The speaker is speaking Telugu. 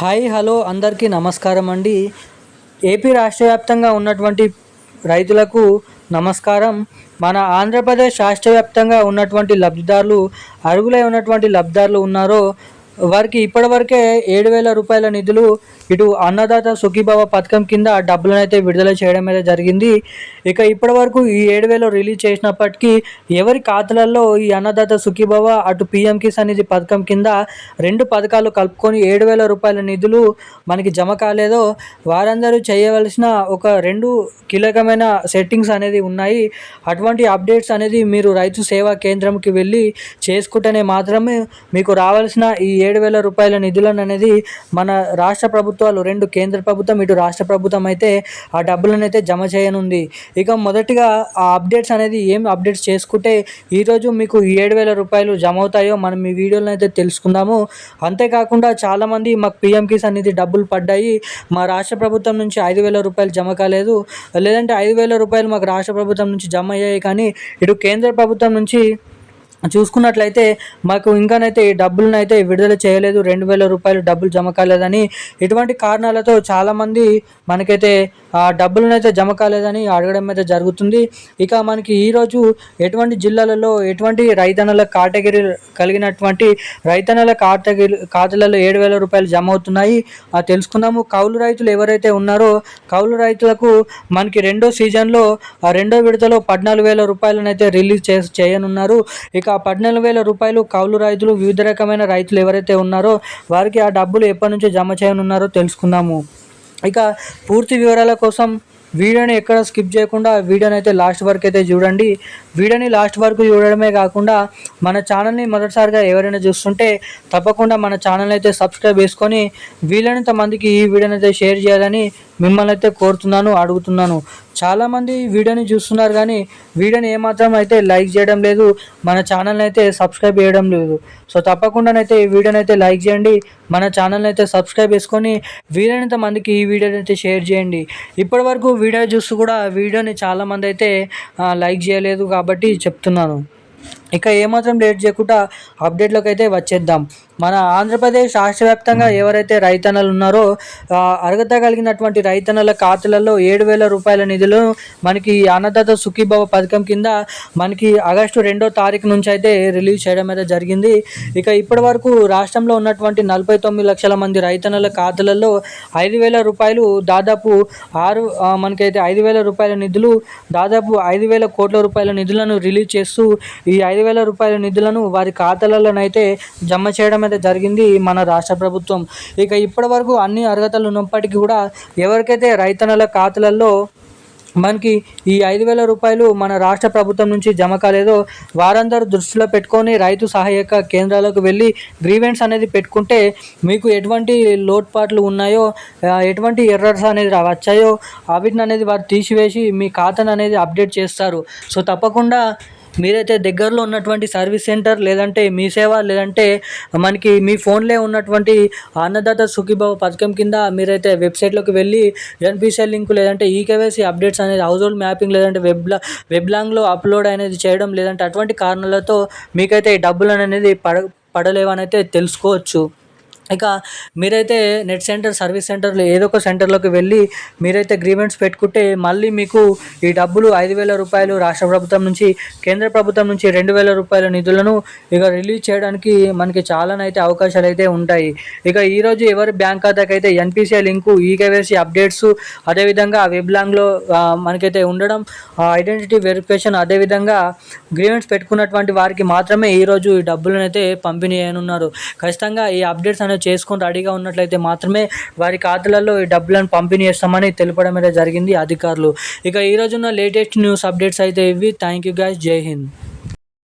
హాయ్ హలో అందరికీ నమస్కారం అండి. ఏపీ రాష్ట్ర వ్యాప్తంగా ఉన్నటువంటి రైతులకు నమస్కారం. మన ఆంధ్రప్రదేశ్ రాష్ట్ర వ్యాప్తంగా ఉన్నటువంటి లబ్ధిదారులు అరుగులై ఉన్నటువంటి లబ్ధిదారులు ఉన్నారో వారికి ఇప్పటివరకే ఏడు వేల రూపాయల నిధులు ఇటు అన్నదాత సుఖీభావ పథకం కింద డబ్బులను అయితే విడుదల చేయడం అయితే జరిగింది. ఇక ఇప్పటి వరకు ఈ ఏడు వేలు రిలీజ్ చేసినప్పటికీ ఎవరి ఖాతాలలో ఈ అన్నదాత సుఖీభావ అటు పిఎం కిసాన్ నిధి పథకం కింద రెండు పథకాలు కలుపుకొని ఏడు వేల రూపాయల నిధులు మనకి జమ కాలేదో వారందరూ చేయవలసిన ఒక రెండు కీలకమైన సెట్టింగ్స్ అనేది ఉన్నాయి. అటువంటి అప్డేట్స్ అనేది మీరు రైతు సేవా కేంద్రంకి వెళ్ళి చేసుకుంటేనే మాత్రమే మీకు రావాల్సిన ఈ ఏడు వేల రూపాయల నిధులను అనేది మన రాష్ట్ర ప్రభుత్వం ప్రభుత్వాలు రెండు కేంద్ర ప్రభుత్వం ఇటు రాష్ట్ర ప్రభుత్వం అయితే ఆ డబ్బులను అయితే జమ చేయనుంది. ఇక మొదటిగా ఆ అప్డేట్స్ అనేది ఏం అప్డేట్స్ చేసుకుంటే ఈరోజు మీకు ఏడు వేల రూపాయలు జమ అవుతాయో మనం ఈ వీడియోలో అయితే తెలుసుకుందాము. అంతేకాకుండా చాలామంది మాకు పిఎం కిసాన్ నిధి డబ్బులు పడ్డాయి. మా రాష్ట్ర ప్రభుత్వం నుంచి ఐదు వేల రూపాయలు జమ కాలేదు. లేదంటే ఐదు వేల రూపాయలు మాకు రాష్ట్ర ప్రభుత్వం నుంచి జమ అయ్యాయి కానీ ఇటు కేంద్ర ప్రభుత్వం నుంచి చూసుకున్నట్లయితే మాకు ఇంకానైతే ఈ డబ్బులను అయితే విడుదల చేయలేదు. రెండు వేల రూపాయలు డబ్బులు జమ కాలేదని ఇటువంటి కారణాలతో చాలామంది మనకైతే ఆ డబ్బులను అయితే జమ కాలేదని అడగడం అయితే జరుగుతుంది. ఇక మనకి ఈరోజు ఎటువంటి జిల్లాలలో ఎటువంటి రైతన్నల కేటగిరీ కలిగినటువంటి రైతన్నల కేటగిరీ ఖాతాలలో ఏడు వేల రూపాయలు జమ అవుతున్నాయి. తెలుసుకుందాము. కౌలు రైతులు ఎవరైతే ఉన్నారో కౌలు రైతులకు మనకి రెండో సీజన్లో రెండో విడతలో పద్నాలుగు వేల రూపాయలను అయితే రిలీజ్ చే చేయనున్నారు. ఇక ఆ పద్నాలుగు వేల రూపాయలు కౌలు రైతులు వివిధ రకమైన రైతులు ఎవరైతే ఉన్నారో వారికి ఆ డబ్బులు ఎప్పటి నుంచి జమ చేయనున్నారో తెలుసుకుందాము. ఇక పూర్తి వివరాల కోసం వీడియోని ఎక్కడ స్కిప్ చేయకుండా వీడియోని అయితే లాస్ట్ వరకు అయితే చూడండి. వీడియోని లాస్ట్ వరకు చూడడమే కాకుండా మన ఛానల్ని మొదటిసారిగా ఎవరైనా చూస్తుంటే తప్పకుండా మన ఛానల్ అయితే సబ్స్క్రైబ్ చేసుకొని వీలైనంత మందికి ఈ వీడియోని అయితే షేర్ చేయాలని మిమ్మల్ని అయితే కోరుతున్నాను అడుగుతున్నాను. చాలామంది వీడియోని చూస్తున్నారు కానీ వీడియోని ఏమాత్రం అయితే లైక్ చేయడం లేదు మన ఛానల్ని అయితే సబ్స్క్రైబ్ చేయడం లేదు. సో తప్పకుండానైతే ఈ వీడియోని అయితే లైక్ చేయండి మన ఛానల్ని అయితే సబ్స్క్రైబ్ చేసుకొని వీలైనంత మందికి ఈ వీడియోని అయితే షేర్ చేయండి. ఇప్పటి వరకు వీడియో చూస్తూ కూడా వీడియోని చాలామంది అయితే లైక్ చేయలేదు కాబట్టి చెప్తున్నాను. ఇక ఏమాత్రం లేట్ చేయకుండా అప్డేట్లోకి అయితే వచ్చేద్దాం. మన ఆంధ్రప్రదేశ్ రాష్ట్ర వ్యాప్తంగా ఎవరైతే రైతన్నలు ఉన్నారో అర్హత కలిగినటువంటి రైతన్నల ఖాతాలలో ఏడు వేల రూపాయల నిధులు మనకి అన్నదాత సుఖీభావ పథకం కింద మనకి ఆగస్టు రెండో తారీఖు నుంచి అయితే రిలీజ్ చేయడం అయితే జరిగింది. ఇక ఇప్పటి వరకు రాష్ట్రంలో ఉన్నటువంటి నలభై తొమ్మిది లక్షల మంది రైతన్నల ఖాతాలలో ఐదు వేల రూపాయలు దాదాపు ఆరు మనకైతే ఐదు వేల రూపాయల నిధులు దాదాపు ఐదు వేల కోట్ల రూపాయల నిధులను రిలీజ్ చేస్తూ ఈ ఐదు వేల రూపాయల నిధులను వారి ఖాతాలలోనైతే జమ చేయడం అయితే జరిగింది మన రాష్ట్ర ప్రభుత్వం. ఇక ఇప్పటి వరకు అన్ని అర్హతలు ఉన్నప్పటికీ కూడా ఎవరికైతే రైతన్నల ఖాతాలలో మనకి ఈ ఐదు వేల రూపాయలు మన రాష్ట్ర ప్రభుత్వం నుంచి జమ కాలేదో వారందరూ దృష్టిలో పెట్టుకొని రైతు సహాయక కేంద్రాలకు వెళ్ళి గ్రీవెన్స్ అనేది పెట్టుకుంటే మీకు ఎటువంటి లోటుపాట్లు ఉన్నాయో ఎటువంటి ఎర్రర్స్ అనేది వచ్చాయో వాటిని అనేది వారు తీసివేసి మీ ఖాతాను అనేది అప్డేట్ చేస్తారు. సో తప్పకుండా మీరైతే దగ్గరలో ఉన్నటువంటి సర్వీస్ సెంటర్ లేదంటే మీ సేవ లేదంటే మనకి మీ ఫోన్లో ఉన్నటువంటి అన్నదాత సుఖీభావ పథకం కింద మీరైతే వెబ్సైట్లోకి వెళ్ళి ఎన్పిసిఎల్ లింక్ లేదంటే ఈకేవైసీ అప్డేట్స్ అనేది హౌస్ హోల్డ్ మ్యాపింగ్ లేదంటే వెబ్ వెబ్లాంగ్లో అప్లోడ్ అనేది చేయడం లేదంటే అటువంటి కారణాలతో మీకైతే ఈ డబ్బులు అనేది పడ పడలేవనైతే తెలుసుకోవచ్చు. ఇక మీరైతే నెట్ సెంటర్ సర్వీస్ సెంటర్లో ఏదో ఒక సెంటర్లోకి వెళ్ళి మీరైతే గ్రీవెంట్స్ పెట్టుకుంటే మళ్ళీ మీకు ఈ డబ్బులు ఐదు వేల రూపాయలు రాష్ట్ర ప్రభుత్వం నుంచి కేంద్ర ప్రభుత్వం నుంచి రెండు వేల రూపాయల నిధులను ఇక రిలీజ్ చేయడానికి మనకి చాలానైతే అవకాశాలు అయితే ఉంటాయి. ఇక ఈరోజు ఎవరి బ్యాంక్ ఖాతాకి అయితే ఎన్పిసిఐ లింకు ఈకేవైసీ అప్డేట్స్ అదేవిధంగా వెబ్లాంగ్లో మనకైతే ఉండడం ఐడెంటిటీ వెరిఫికేషన్ అదేవిధంగా గ్రీవెంట్స్ పెట్టుకున్నటువంటి వారికి మాత్రమే ఈరోజు ఈ డబ్బులను అయితే పంపిణీ చేయనున్నారు. ఖచ్చితంగా ఈ అప్డేట్స్ అనేది చేసుకొని రెడీగా ఉన్నట్లయితే మాత్రమే వారి ఖాతాలలో ఈ డబ్బులను పంపిణీ చేస్తామని తెలపడం అయితే జరిగింది అధికారులు. ఇక ఈ లేటెస్ట్ న్యూస్ అప్డేట్స్ అయితే ఇవి. థ్యాంక్ యూ గైస్ జై హింద్.